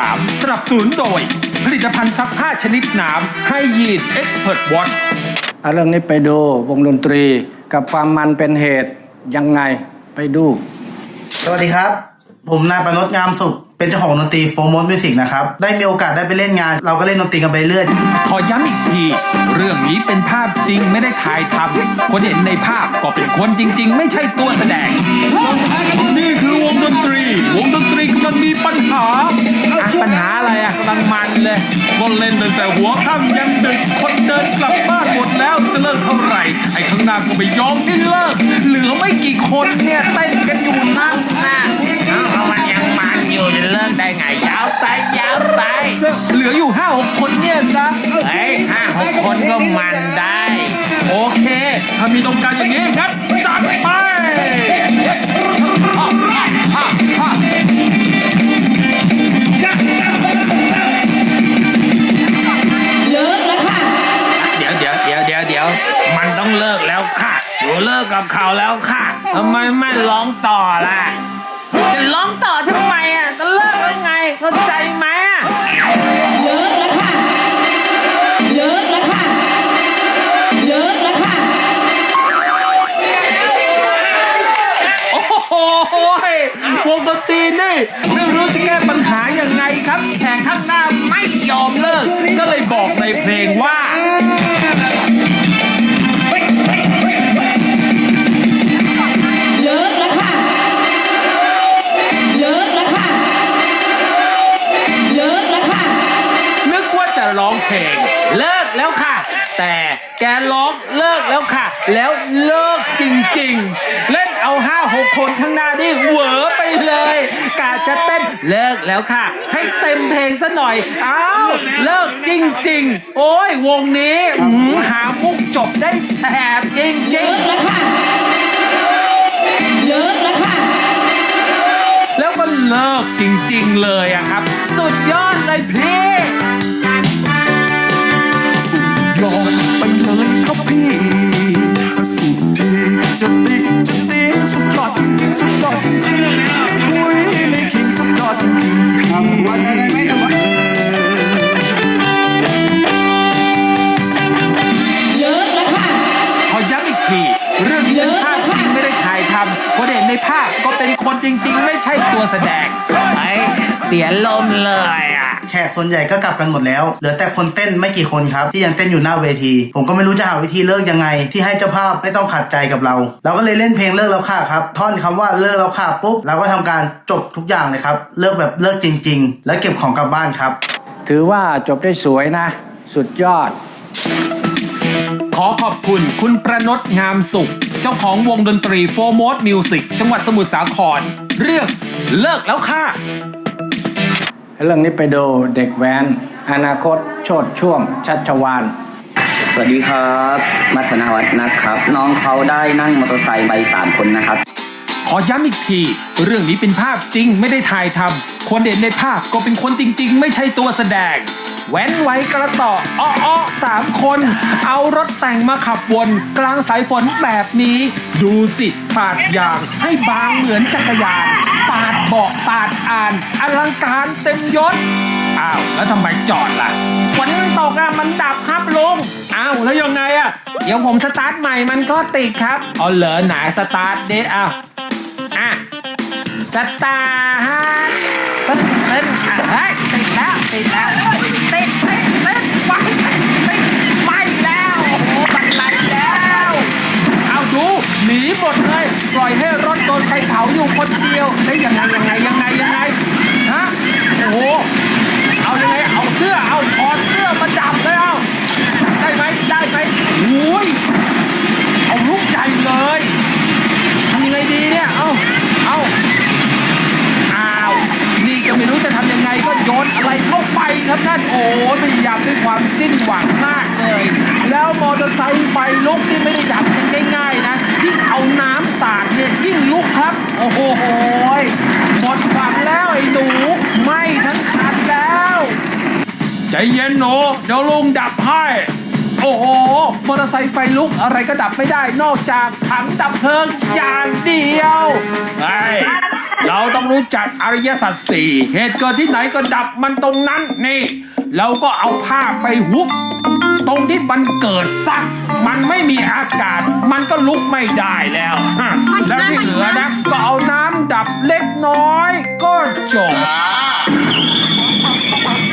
3 สนับสนุนโดย ผลิตภัณฑ์ซักผ้าชนิดน้ำให้ยีนเอ็กซ์เพรสวอชเอาเรื่องนี้ไปดูวงดนตรีกับความมันเป็นเหตุยังไงไปดู สวัสดีครับ ผมนายประนดงามสุข เป็นเจ้าของดนตรีโฟมอสมิวสิกนะครับ ได้มีโอกาสได้ไปเล่นงาน เราก็เล่นดนตรีกันไปเรื่อย ขอย้ำอีกที เรื่องนี้เป็นภาพจริงไม่ได้ถ่ายทำคนเห็นในภาพก็เป็นคนจริง ๆ ไม่ใช่ตัวแสดง นี่คือ วงดนตรีวงดนตรีกำลังมีปัญหา อะปัญหาอะไรอะกำลังมันเลยก็เล่นตั้งแต่หัวค่ำยันดึกคนเดินกลับบ้านหมดแล้วจะเลิกเท่าไหร่ ไอ้ข้างหน้าก็ไม่ยอมให้เลิก เหลือไม่กี่คนเนี่ยเต้นกันอยู่นั่นน่ะเพราะมันยังมันอยู่จะเลิกได้ไงยาวไปยาวไปเหลืออยู่ห้าหกคนเนี่ยนะเฮ้ยห้าหกคนก็มันได้ โอเค ถ้ามีต้องการอย่างนี้งั้น เดี๋ยวเดี๋ยวเดี๋ยวเดี๋ยวมันต้องเลิกแล้วค่ะหนูเลิกกับเขาแล้วค่ะทำไมไม่ร้องต่อล่ะจะร้องต่อทำไมอะก็เลิกแล้วไงเข้าใจไหมอะเลิกแล้วค่ะ เลิกแล้วค่ะ เลิกแล้วค่ะ โอ้โหวงดนตรีนี่ไม่รู้จะแก้ปัญหายังไงครับ แขกข้างหน้าไม่ยอมเลิก ก็เลยบอกในเพลงว่า องเพลง เลิกแล้วค่ะ แต่แกร้องเลิกแล้วค่ะ แล้วเลิกจริงๆ เล่นเอาห้าหกคนข้างหน้านี่เหวอไปเลยกาจะเต้นเลิกแล้วค่ะ ให้เต็มเพลงซะหน่อยอ้าวเลิกจริง ๆ โอ้ยวงนี้อื้อหือหามุกจบได้แสบจริเลิงกแล้วค่ะ เลิกแล้วค่ะๆแล้วก็เลิกจริงๆเลยอะครับ สุดยอดเลยพี่ จะตีจะตีสุดยอดจริงๆสุดยอดจริงๆไม่คุยไม่คิงสุดยอดจริงๆพี่ขอย้ำอีกที เรื่องนี้เป็นภาพจริงไม่ได้ถ่ายทำคนเห็นในภาพก็เป็นคนจริง ๆ ไม่ใช่ตัวแสดง ไอ้เสียลมเลยอะๆแขกส่วนใหญ่ก็กลับกันหมดแล้ว เหลือแต่คนเต้นไม่กี่คนครับ ที่ยังเต้นอยู่หน้าเวที ผมก็ไม่รู้จะหาวิธีเลิกยังไง ที่ให้เจ้าภาพไม่ต้องขัดใจกับเรา เราก็เลยเล่นเพลงเลิกแล้วค่ะครับ ท่อนคำว่าเลิกแล้วค่ะปุ๊บเราก็ทำการจบทุกอย่างเลยครับ เลิกแบบเลิกจริง ๆ แล้วเก็บของกลับบ้านครับ ถือว่าจบได้สวยนะ สุดยอดข อขอบคุณคุณประนตงามสุข เจ้าของวงดนตรีโฟร์โมดมิวสิกจังหวัดสมุทรสาคร เรื่องเลิกแล้วค่ะ เรื่องนี้ไปดูเด็กแว้น อนาคต โชดช่วง ชัชวานสวัสดีครับ มัทนาวัฒน์นะครับ น้องเขาได้นั่งมอเตอร์ไซค์ไปสามคนนะครับ ขอย้ำอีกที เรื่องนี้เป็นภาพจริงไม่ได้ถ่ายทำคนเด่นในภาพก็เป็นคนจริง ๆ ไม่ใช่ตัวแสดง แว้นไว้กระต่ออ้ออ้อสามคน เอารถแต่งมาขับวนกลางสายฝนแบบนี้ ดูสิปาดยางให้บางเหมือนจักรยาน ปาดเบาะปาดอ่าน อลังการเต็มยศอ้าว แล้วทำไมจอดล่ะฝนตกอะมันดับครับลุงอ้าวแล้วยังไงอะเดี๋ยวผมสตาร์ทใหม่มันก็ติดครับเอาเหรอไหนสตาร์ทเดอ้าวอะสตาร์ทตึ้นตึ้นอะเฮ้ยติดแล้วติดแล้ว พยายามด้วยความสิ้นหวังมากเลย แล้วมอเตอร์ไซค์ไฟลุกนี่ไม่ได้ดับกันง่ายๆนะยิ่งเอาน้ำสาดเนี่ยยิ่งลุกครับ โอ้โหหมดหวังแล้วไอ้หนูไม้ทั้งคันแล้วใจเย็นหนูเดี๋ยวลุงดับให้โอ้โห มอเตอร์ไซค์ไฟลุกอะไรก็ดับไม่ได้นอกจากถังดับเพลิงอย่างเดียวไอ้ เราต้องรู้จักอริยสัจสี่เหตุเกิดที่ไหนก็ดับมันตรงนั้นนี่ เราก็เอาผ้าไปหุบ ตรงที่มันเกิดซัก มันไม่มีอากาศ มันก็ลุกไม่ได้แล้วฮะแล้วที่เหลือนะก็เอาน้ำดับเล็กน้อย ก็จบ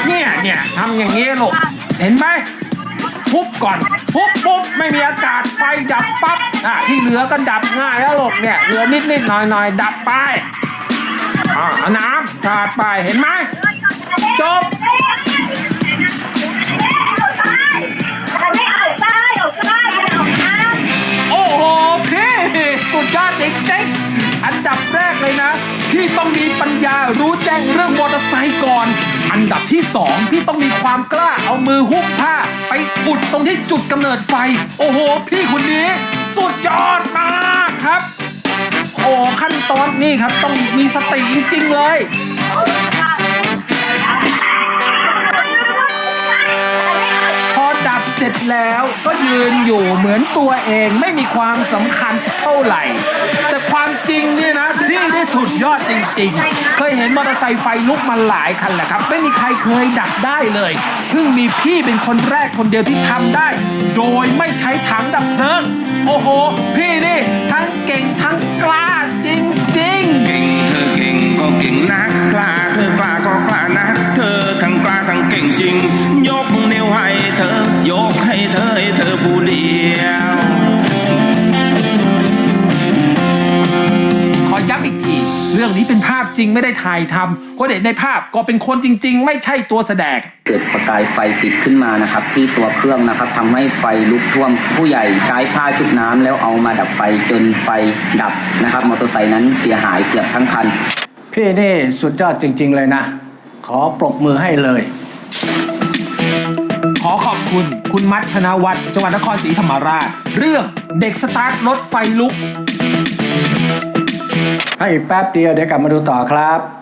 เนี่ยเนี่ยทำอย่างนี้ลูกเห็นไหมปุ๊บก่อนปุ๊บปุ๊บไม่มีอากาศไฟดับปั๊บอะที่เหลือก็ดับง่ายแล้วลูกเนี่ยเหลือนิดนิดๆหน่อยหน่อยๆดับไปอะ เอาน้ำสาดไปเห็นไหมจบโอ้โหพี่สุดยอดจริงๆอันดับแรกเลยนะพี่ต้องมีปัญญารู้แจ้งเรื่องมอเตอร์ไซค์ก่อน อันดับที่สองพี่ต้องมีความกล้าเอามือหุ้มผ้า ไปอุดตรงที่จุดกำเนิดไฟ โอ้โห พี่คนนี้ สุดยอดมากครับ โอ้ขั้นตอนนี่ครับต้องมีสติจริงๆเลยพอดับเสร็จแล้วก็ยืนอยู่เหมือนตัวเองไม่มีความสำคัญเท่าไหร่ แต่ความจริงเนี่ยนะพี่ได้สุดยอดจริง ๆ เคยเห็นมอเตอร์ไซค์ไฟลุกมาหลายคันแหละครับ ไม่มีใครเคยดับได้เลยเพิ่งมีพี่เป็นคนแรกคนเดียวที่ทำได้ โดยไม่ใช้ถังดับเพลิงโอ้โห รื่องนี้เป็นภาพจริงไม่ได้ถ่ายทำคนเห็นในภาพก็เป็นคนจริง ๆ ไม่ใช่ตัวแสดง เกิดประกายไฟติดขึ้นมานะครับ ที่ตัวเครื่องนะครับทำให้ไฟลุกท่วมผู้ใหญ่ใช้ผ้าชุบน้ำแล้วเอามาดับไฟจนไฟดับนะครับมอเตอร์ไซค์นั้นเสียหายเกือบทั้งคัน พี่นี่สุดยอดจริง ๆ เลยนะ ขอปรบมือให้เลย ขอขอบคุณ คุณมัทธนวัฒน์จังหวัดนครศรีธรรมราช เรื่องเด็กสตาร์ทรถไฟลุก ให้แป๊บเดียวเดี๋ยวกลับมาดูต่อครับ